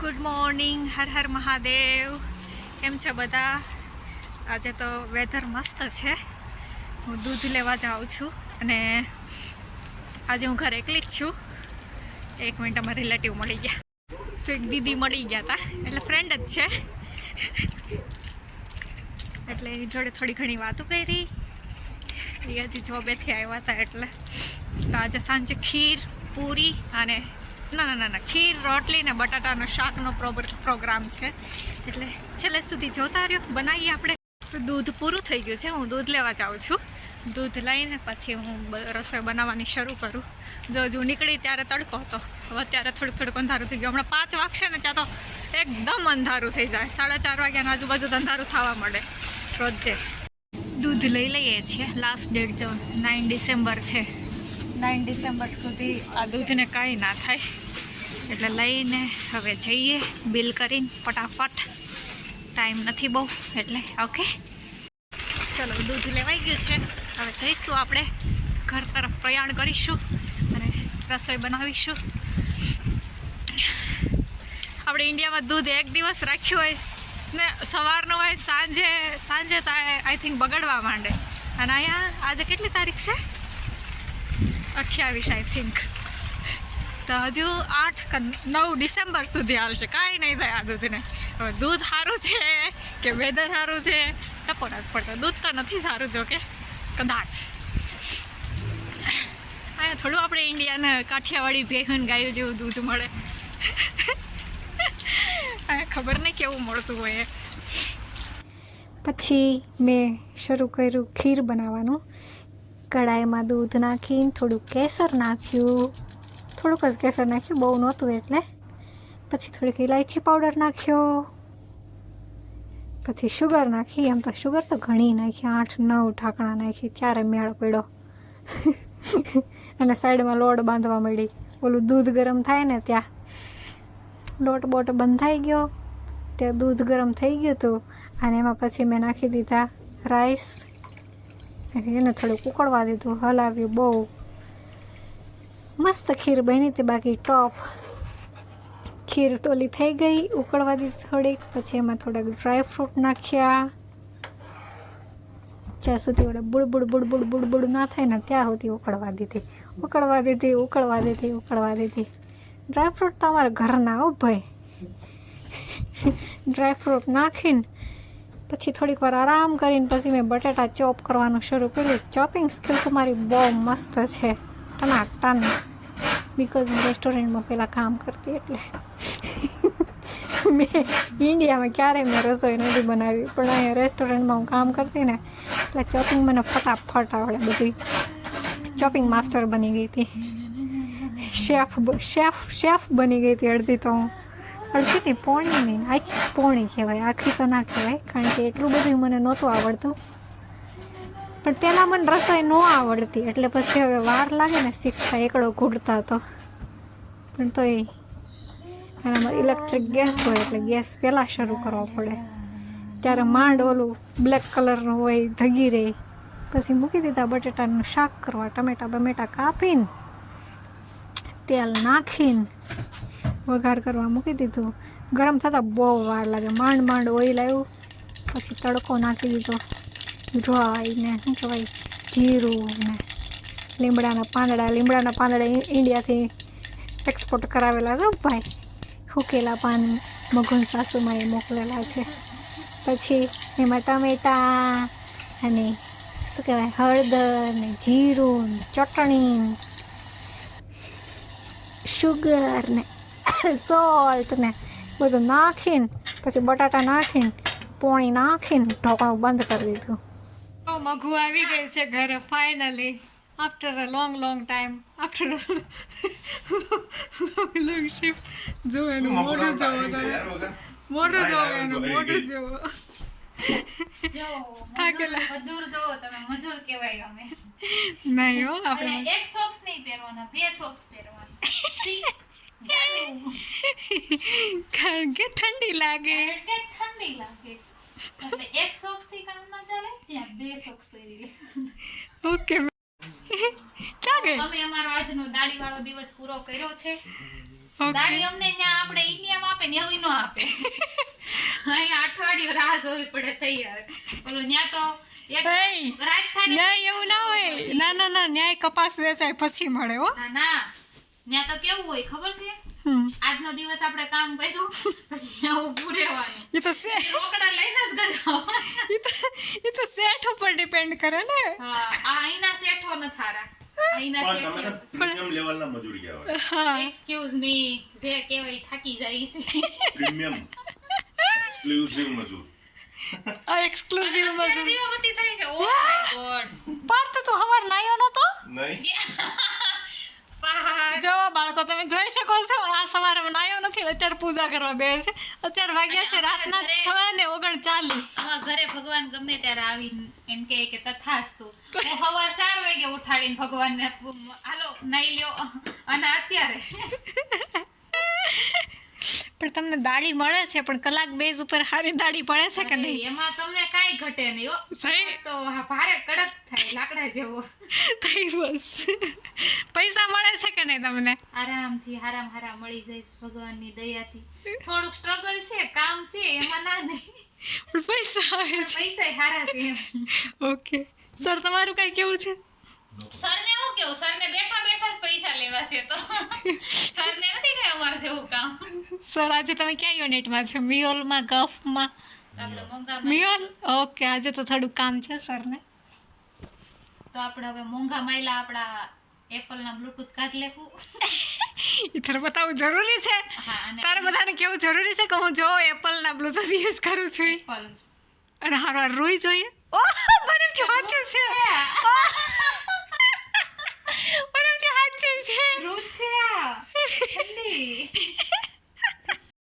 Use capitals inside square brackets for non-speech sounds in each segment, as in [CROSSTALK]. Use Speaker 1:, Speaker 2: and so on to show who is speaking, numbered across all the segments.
Speaker 1: Good morning Har Har Mahadev. કેમ છે બધા? આજે તો વેધર મસ્ત છે. હું દૂધ લેવા જાઉં છું અને આજે હું ઘરે એકલી જ છું. એક મિનિટ અમારા રિલેટિવ મળી ગયા. તો એક દીદી મળી ગયા હતા એટલે ફ્રેન્ડ જ છે. એટલે એ જોડે થોડી ઘણી વાતો કરી. એ હજી જોબેથી આવ્યા હતા એટલે. તો આજે સાંજે ખીર, પૂરી અને ના ના ના ખીર, રોટલી ને બટાટાનો શાકનો પ્રોગ્ર- પ્રોગ્રામ છે. એટલે છેલ્લે સુધી જોતા રહ્યો. બનાવીએ આપણે. દૂધ પૂરું થઈ ગયું છે. હું દૂધ લેવા જાઉં છું. દૂધ લઈને પછી હું રસોઈ બનાવવાની શરૂ કરું. જો હજુ નીકળી ત્યારે તડકો હતો. હવે અત્યારે થોડુંક થોડુંક અંધારું થઈ ગયું. હમણાં પાંચ વાગશે ને ત્યાં તો એકદમ અંધારું થઈ જાય. સાડા ચાર વાગ્યાના આજુબાજુ અંધારું થવા મળે રોજે. દૂધ લઈ લઈએ છીએ. લાસ્ટ ડેટ જો નાઇન ડિસેમ્બર છે. નાઇન ડિસેમ્બર સુધી આ દૂધને કાંઈ ના થાય. એટલે લઈને હવે જઈએ બિલ કરીને ફટાફટ. ટાઈમ નથી બહુ, એટલે ઓકે ચલો, દૂધ લેવાઈ ગયું છે. હવે જઈશું આપણે, ઘર તરફ પ્રયાણ કરીશું અને રસોઈ બનાવીશું. આપણે ઇન્ડિયામાં દૂધ એક દિવસ રાખ્યું હોય ને સવારનું હોય, સાંજે સાંજે તો આઈ થિંક બગડવા માંડે. અને અહીંયા, આજે કેટલી તારીખ છે? અઠ્યાવીસ આઈ થિંક તો હજુ આઠ નવ ડિસેમ્બર સુધી હાલશે. કાંઈ નહીં થાય આ દૂધને. હવે દૂધ સારું છે કે વેધર સારું છે? ટપો નથી પડતો. દૂધ તો નથી સારું જો કે કદાચ. અહીંયા થોડું આપણે ઇન્ડિયાને કાઠિયાવાડી ભેહન ગાયું જેવું દૂધ મળે. ખબર નહીં કેવું મળતું હોય પછી મેં શરૂ કર્યું ખીર બનાવવાનું. કડાઈમાં દૂધ નાખીને થોડું કેસર નાખ્યું. થોડુંક જ કેસર નાખ્યું, બહુ નહોતું એટલે. પછી થોડીક ઇલાયચી પાવડર નાખ્યો. પછી શુગર નાખી, એમ તો શુગર તો ઘણી નાખી, આઠ નવ ઢાંકણા નાખી ત્યારે મેળ પડ્યો. અને સાઈડમાં લોટ બાંધવા મળી ઓલું દૂધ ગરમ થાય ને ત્યાં. લોટ બોટ બંધ થઈ ગયો, ત્યાં દૂધ ગરમ થઈ ગયું હતું. અને એમાં પછી મેં નાખી દીધા રાઈસ એને થોડુંક ઉકળવા દીધું, હલાવ્યું બહુ. મસ્ત ખીર બની હતી બાકી ટોપ ખીર તોલી થઈ ગઈ, ઉકળવા દીધી થોડીક, પછી એમાં થોડાક ડ્રાય ફ્રૂટ નાખ્યા. જ્યાં સુધી ઓલે બુડબુડ બુડબુડ બુડબુડ ના થાય ને ત્યાં સુધી ઉકળવા દીધી. ઉકળવા દીધી ઉકળવા દીધી ઉકળવા દીધી. ડ્રાય ફ્રૂટ તો અમારા ઘરના હો ભાઈ. ડ્રાય ફ્રૂટ નાખીને પછી થોડીક વાર આરામ કરીને પછી મેં બટાટા ચોપ કરવાનું શરૂ કર્યું. ચોપિંગ સ્કિલ તો મારી બહુ મસ્ત છે. ટનાક ટન બિકોઝ હું રેસ્ટોરન્ટમાં પહેલાં કામ કરતી એટલે. મેં ઇન્ડિયામાં ક્યારેય મેં રસોઈ નથી બનાવી, પણ અહીંયા રેસ્ટોરન્ટમાં હું કામ કરતી ને, એટલે ચોપિંગ મને ફટાફટ આવડે બધી ચોપિંગ માસ્ટર બની ગઈ હતી. શેફ શેફ શેફ બની ગઈ હતી અડધી તો હું. અડધી નહીં, પોણી નહીં, આખી પોણી કહેવાય, આખી તો ના કહેવાય, કારણ કે એટલું બધું મને નહોતું આવડતું. પણ પહેલાં મને રસોઈ ન આવડતી. એટલે પછી હવે વાર લાગે ને શીખતા એકડો ઘૂડતા તો. પણ તો એનામાં ઇલેક્ટ્રિક ગેસ હોય એટલે ગેસ પહેલાં શરૂ કરવો પડે. ત્યારે માંડ ઓલું બ્લેક કલરનું હોય, ધગી રહે પછી મૂકી દીધા બટેટાનું શાક કરવા, ટમેટા બમેટા કાપીને, તેલ નાખીને વઘાર કરવા મૂકી દીધું. ગરમ થતાં બહુ વાર લાગે. માંડ માંડ ઓઇલ આવ્યું. પછી તડકો નાખી દીધો. ડ્રાય ને, શું કહેવાય, જીરું ને લીમડાના પાંદડા લીમડાના પાંદડા ઇન્ડિયાથી એક્સપોર્ટ કરાવેલા છે ભાઈ. હુકેલા પાન મગન એ મોકલેલા છે. પછી એમાં ટમેટા અને શું કહેવાય, હળદર ને જીરું ને ચટણી સુગર ને સોલ્ટ ને બધું નાખીને, પછી બટાટા નાખીને, પોણી નાખીને ઢોકણું બંધ કરી દીધું. મઘુ આવી ગઈ છે ઘરે finally after a long long time after long shift જો એનું મોઢું જોવો તમે. મોઢું જોવો એનું મોઢું જોવો. થાકેલા.
Speaker 2: મજૂર મજૂર જોવો તમે મજૂર કહેવાય અમે.
Speaker 1: નહીં હો આપણે
Speaker 2: એક સોક્સ નહીં પહેરવાના બે સોક્સ પહેરવાના. [LAUGHS]
Speaker 1: કારણ કે ઠંડી લાગે.
Speaker 2: કારણ કે ઠંડી લાગે. એટલે એક સોક્સ
Speaker 1: ઓકે. ક્યાં ગઈ
Speaker 2: અમે અમારો આજનો દાડી વાળો દિવસ પૂરો કર્યો છે. દાડી અમને ત્યાં આપણે ઇન્ડિયા માં આપે ને એવું નો આપે. અહીંયા અઠવાડિયું રાહ જોવી પડે તૈયાર. બોલો ન્યા તો
Speaker 1: એવું ના હોય. ના ના ના ન્યાય કપાસ વેચાય પછી મળે હો.
Speaker 2: ના ત્યાં તો કેવું હોય ખબર છે?
Speaker 1: હમ.
Speaker 2: દિવસ આપણે કામ કર્યું પછી આવું ઊભું રહેવાનું.
Speaker 1: એ તો સે
Speaker 2: રોકડા લઈને જ ઘરે
Speaker 1: એ તો એ તો સેઠ ઉપર ડિપેન્ડ કરે ને.
Speaker 2: હા આ અહીંના સેઠો ન થારા. અહીંના
Speaker 3: પણ તમે પ્રીમિયમ લેવલના મજૂરી કહેવાય.
Speaker 1: હા.
Speaker 2: એક્સક્યુઝ મી જે કહેવાય થાકી જાય છે.
Speaker 3: પ્રીમિયમ એક્સક્લુઝિવ મજૂર.
Speaker 1: આ એક્સક્લુઝિવ
Speaker 2: અત્યારે
Speaker 1: મજૂર.
Speaker 2: દીવાબત્તી થાય છે. ઓ માય ગોડ
Speaker 1: પાર્થ તું હવાર નાયો નતો?
Speaker 3: નહીં. [LAUGHS]
Speaker 1: બાળકો તમે જોઈ શકો છો આ સવારે નાયો નથી અત્યારે પૂજા કરવા બે છે. અત્યારે વાગ્યા છે રાતના છ ને ઓગણચાલીસ.
Speaker 2: ઘરે ભગવાન ગમે ત્યારે આવીને એમ કે કે તથાસ્તુ. હું સવાર ચાર વાગે ઉઠાડીને ભગવાનને ને હાલો નાઈ લ્યો. અને અત્યારે [LAUGHS]
Speaker 1: પણ તમને દાઢી મળે છે પણ કલાક બેઝ ઉપર સારી દાઢી પડે છે કે નહીં?
Speaker 2: એમાં તમને કાઈ ઘટે નહીં હો. તો ભારે કડક થાય લાકડા જેવો.
Speaker 1: થઈ બસ. પૈસા મળે છે કે નહીં તમને?
Speaker 2: આરામથી હારામ હારા મળી જઈશ ભગવાનની દયાથી. થોડુંક સ્ટ્રગલ છે કામ છે એમાં ના નહીં.
Speaker 1: પણ પૈસા આવે છે.
Speaker 2: પૈસા હારા છે
Speaker 1: ઓકે. સર તમારું કઈ કેવું છે?
Speaker 2: સરને હું કેવું? સરને બેઠા બેઠા જ પૈસા લેવા છે તો. સરને નથી કે અમારે જેવું કામ.
Speaker 1: સર આજે તમે ક્યાં યુનિટમાં છો? મિયોલમાં ગફમાં? મિયોલ? ઓકે આજે તો થોડું કામ છે સરને.
Speaker 2: તો આપણે હવે મોંઘા માયલા આપણા એપલના બ્લૂટૂથ કાર્ડ લેવું.
Speaker 1: એ તારે બતાવવું જરૂરી છે? તારે બધાને કેવું જરૂરી છે કે હું જો એપલના બ્લૂટૂથ યુઝ કરું છું
Speaker 2: એપલ
Speaker 1: અને હારો રોઈ જોઈએ. ઓહ મને સાચું છે. મને સાચું છે.
Speaker 2: રૂપ છે આ.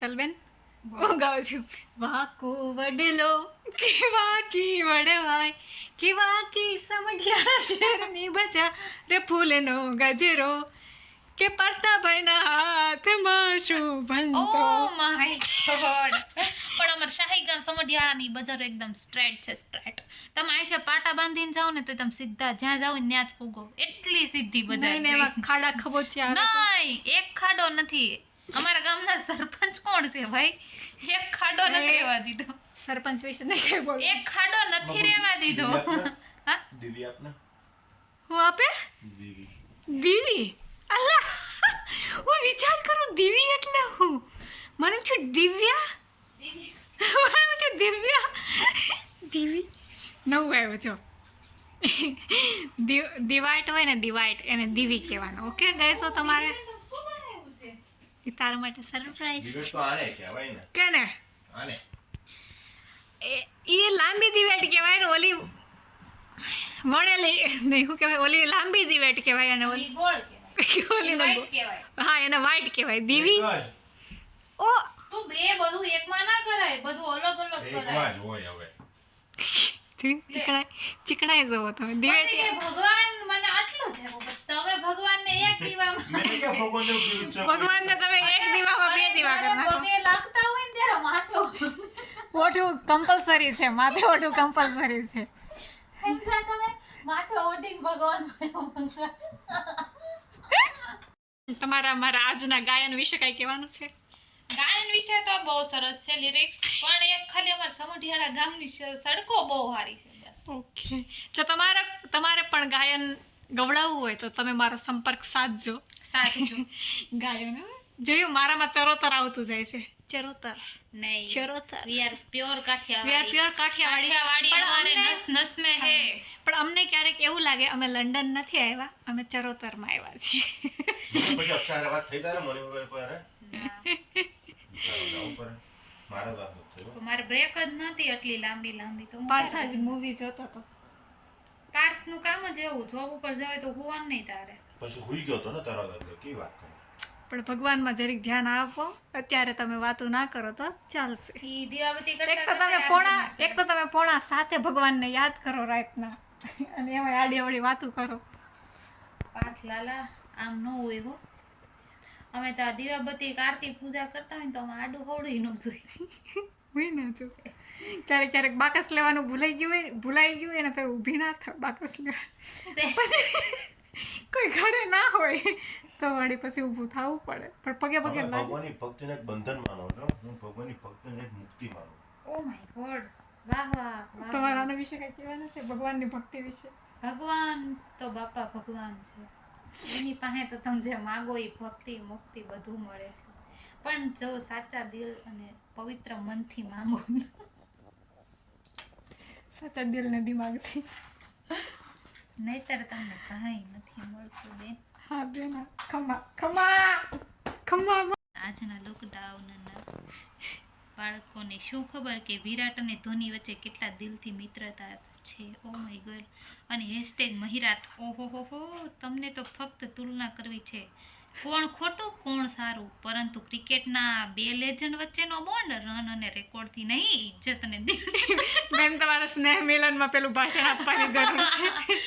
Speaker 1: તલબેન હું ગાઉં છું. વાકો વડલો કેવા કી વડવાય કેવા કી સમઢિયા શેરની બચા રે ફૂલનો ગજરો કે પરતાભાઈના હાથમાં શું
Speaker 2: ઓ
Speaker 1: ભંતો
Speaker 2: માય ગોડ. પણ અમાર શાહી ગામ સમઢિયાળાની બજારો એકદમ સ્ટ્રેટ છે સ્ટ્રેટ. તમે આખે પાટા બાંધીને જાઓ ને તો તમે સીધા જ્યાં જાઓ ત્યાં જ પૂગો એટલી સીધી બજાર
Speaker 1: નહીં એમાં ખાડા ખબોચ્યા.
Speaker 2: નહીં એક ખાડો નથી. અમારા ગામના સરપંચ કોણ છે ભાઈ? એક ખાડો નથી રહેવા દીધો.
Speaker 1: સરપંચ વિશે નહીં કઈ બોલ.
Speaker 2: એક ખાડો નથી રહેવા દીધો. હા?
Speaker 3: દીદી આપને?
Speaker 1: હું આપે?
Speaker 3: દીદી
Speaker 1: દીદી અલ્લા! હું વિચાર કરું દીવી એટલે હું. મને છું દિવ્યા? મને છું દિવ્યા? દીવી? નવું આવ્યો છો દિવ- દિવાઈટ હોય ને દિવાઈટ એને દીવી કહેવાનું. ઓકે ગઈશો તમારે? એ તારા માટે સરપ્રાઈઝ
Speaker 3: દિવેટ તો આને કહેવાય ને.
Speaker 1: કે
Speaker 3: આને.
Speaker 1: એ- એ લાંબી દિવેટ કહેવાય ને ઓલી વણેલી નહીં શું કહેવાય? ઓલી લાંબી દિવેટ કહેવાય અને ઓલી
Speaker 2: ગોળ કહેવાય. [LAUGHS]
Speaker 1: ઓલી ને
Speaker 2: કહેવાય.
Speaker 1: હા એને વાઈટ કહેવાય. દીવી. ઓ!
Speaker 2: તો બે બધું એકમાં ના કરાય બધું અલગ અલગ કરાય
Speaker 3: એકમાં જ હોય હવે.
Speaker 1: ચીકણાય ચીકણાઈ ચીકણાઈ જવો તમે. દિવેટ
Speaker 2: ભગવાન મને ભગવાનને એક દીવામાં [LAUGHS]
Speaker 3: મેં ભગવાનને કીધું છે?
Speaker 1: ભગવાનને તમે એક દીવામાં બે દીવા કરી
Speaker 2: પગે લાગતા હોય ને ત્યારે માથે
Speaker 1: ઓઢું કમ્પલસરી છે માથે ઓઢું કમ્પલસરી છે.
Speaker 2: તમે? માથે ઓઢીને ભગવાન
Speaker 1: તમારા મારા આજના ગાયન વિશે કઈ કહેવાનું છે?
Speaker 2: ગાયન વિશે તો બહુ સરસ છે લિરિક્સ પણ એક ખાલી અમારા સમઢિયાળા ગામની સડકો બહુ સારી છે
Speaker 1: ઓકે. જો તમારે તમારે પણ ગાયન ગવડાવવું હોય તો તમે મારો સંપર્ક સાધજો.
Speaker 2: સાધજો.
Speaker 1: ગાયોને જોયું મારામાં ચરોતર આવતું જાય છે. ચરોતર?
Speaker 2: નહીં. Charotar. We are
Speaker 1: pure we
Speaker 2: are
Speaker 1: pure Kathiawadi.
Speaker 2: Kathiawadi
Speaker 1: પણ
Speaker 2: અમારે નસ નસ મે હે.
Speaker 1: પણ અમને ક્યારેક એવું લાગે અમે લંડન નથી આવ્યા અમે ચરોતરમાં આવ્યા છીએ.
Speaker 3: પછી અક્ષારે વાત થઈ તારે મને વગર પર મારા વાત નથી.
Speaker 2: મારે બ્રેક જ નહોતી એટલી લાંબી લાંબી તો પાછા
Speaker 1: જ મૂવી જોતો હતો
Speaker 2: પાર્થનું કામ જ એવું જોબ ઉપર જવાય તો હોવાનું નહીં તારે.
Speaker 3: પછી હુઈ ગયો તો ને તારા એટલે કેવી વાત કરે?
Speaker 1: પણ ભગવાનમાં જરીક ધ્યાન આપો અત્યારે તમે વાતો ના કરો તો ચાલશે.
Speaker 2: ઈ દિવાબતી
Speaker 1: એક
Speaker 2: કરતા
Speaker 1: તો તમે પોણા
Speaker 2: યાદ
Speaker 1: એક તો તમે પોણા સાથે ભગવાનને યાદ કરો રાતના. અને એમાં આડી અવળી વાતો કરો.
Speaker 2: નથી. લાલા આમ ન હોય હો. અમે તો આ દિવાબતી આરતી પૂજા કરતા હોય ને તો અમે આડું હોળી ન જોઈ.
Speaker 1: હું ના જો ક્યારેક ક્યારેક બાકસ લેવાનું ભૂલાઈ ગયું હોય ભૂલાઈ ગયું એને તો ઊભી ના થાય બાકસ લેવા. પછી કોઈ ઘરે ના હોય તો વળી પછી ઊભું થવું પડે. પણ પગે પગે
Speaker 3: ભગવાનની ભક્તિને એક બંધન માનો છો. હું ભગવાનની ભક્તિને એક મુક્તિ માનું
Speaker 2: ઓ માય ગોડ. વાહ વાહ
Speaker 1: તમારા આના વિશે કઈ કહેવાનું છે? ભગવાનની ભક્તિ વિશે?
Speaker 2: ભગવાન તો બાપા ભગવાન છે. એની પાસે તો તમે જે માગો એ ભક્તિ મુક્તિ બધું મળે છે. પણ જો સાચા દિલ અને પવિત્ર મનથી માંગો
Speaker 1: સાચા દિલ ને દિમાગથી.
Speaker 2: નહીતર તમને કાંઈ નથી મળતું બેન.
Speaker 1: હા બેન ખમા ખમા ખમા
Speaker 2: આજના લોકડાઉનના બાળકોને શું ખબર કે વિરાટ અને ધોની વચ્ચે કેટલા દિલથી મિત્રતા છે? ઓ માય ગોડ અને હેશટેગ મહિરાત. ઓહો હો હો તમને તો ફક્ત તુલના કરવી છે. કોણ ખોટું કોણ સારું? પરંતુ ક્રિકેટના બે લેજન્ડ વચ્ચેનો બોન્ડ રન અને રેકોર્ડથી નહીં ઇજ્જત અને દિલ.
Speaker 1: બેન તમારા સ્નેહ મિલનમાં પેલું ભાષણ આપવાની જરૂર છે.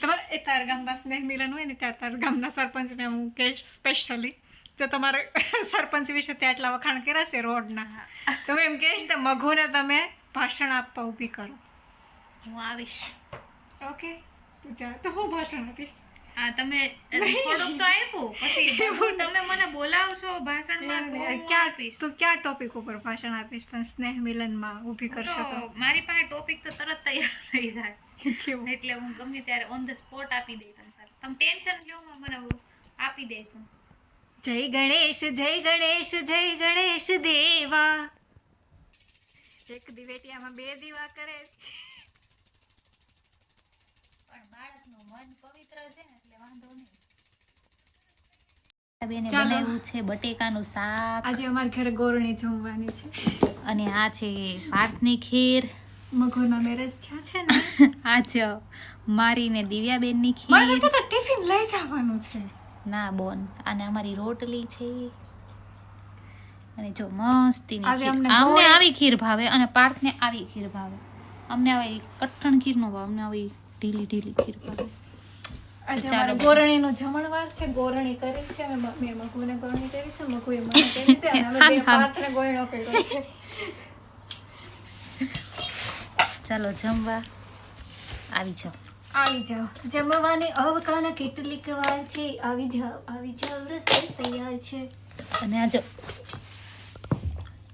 Speaker 1: તમારે એ તાર ગામમાં સ્નેહ મિલન હોય ને ત્યારે તાર ગામના સરપંચને હું કહીશ સ્પેશિયલી જો તમારે સરપંચ વિશે ત્યાં એટલા વખાણ કર્યા છે રોડના તમે એમ કહીશ તો મઘુને તમે ભાષણ આપવા ઊભી કરો.
Speaker 2: હું આવીશ.
Speaker 1: ઓકે તું જા. તો હું ભાષણ આપીશ.
Speaker 2: આ તમે થોડુંક તો આપ્યું પછી [LAUGHS] તમે મને બોલાવશો ભાષણમાં તો
Speaker 1: ક્યાં તું ક્યાં ટોપિક ઉપર ભાષણ આપીશ? તને સ્નેહ મિલનમાં ઊભી કરશો
Speaker 2: મારી પાસે ટોપિક તો તરત તૈયાર [LAUGHS] થઈ જાય. એટલે હું ગમે ત્યારે ઓન ધ સ્પોટ આપી દઈશ તમે ટેન્શન લ્યો મને આપી દઈશું.
Speaker 1: જય ગણેશ જય ગણેશ જય ગણેશ દેવા.
Speaker 2: બેને બનાવ્યું છે બટેકાનું શાક.
Speaker 1: આજે અમારા ઘરે ગોરણી જમવાની છે.
Speaker 2: અને આ છે પાર્થની ખીર.
Speaker 1: મગોના મેરેજ થયા છે ને? [LAUGHS]
Speaker 2: આ છે મારી ને દિવ્યાબેનની ખીર.
Speaker 1: તો ટિફિન લઈ જવાનું છે.
Speaker 2: ના બોન અને અમારી રોટલી છે. અને જો મસ્તીની ખીર.
Speaker 1: અમને
Speaker 2: આવી ખીર ભાવે અને પાર્થને આવી ખીર ભાવે. અમને આવી કઠણ ખીર નો ભાવ અમને આવી ઢીલી ઢીલી ખીર ભાવે.
Speaker 1: આજે
Speaker 2: ચાલો.
Speaker 1: અમારે ગોરણીનો જમણવાર છે. ગોરણી કરી છે. અમે મેં મગુને ગોરણી કરી છે. મગુએ મને કરી છે. અને અમે બે
Speaker 2: આમ, આમ.
Speaker 1: પાર્થને ગોયણો કર્યો છે.
Speaker 2: ચાલો જમવા આવી જાઓ.
Speaker 1: આવી જાઓ. જમવાની અવકાના કેટલીક વાર છે. આવી જાઓ આવી જાઓ. રસોઈ તૈયાર છે.
Speaker 2: અને આ જો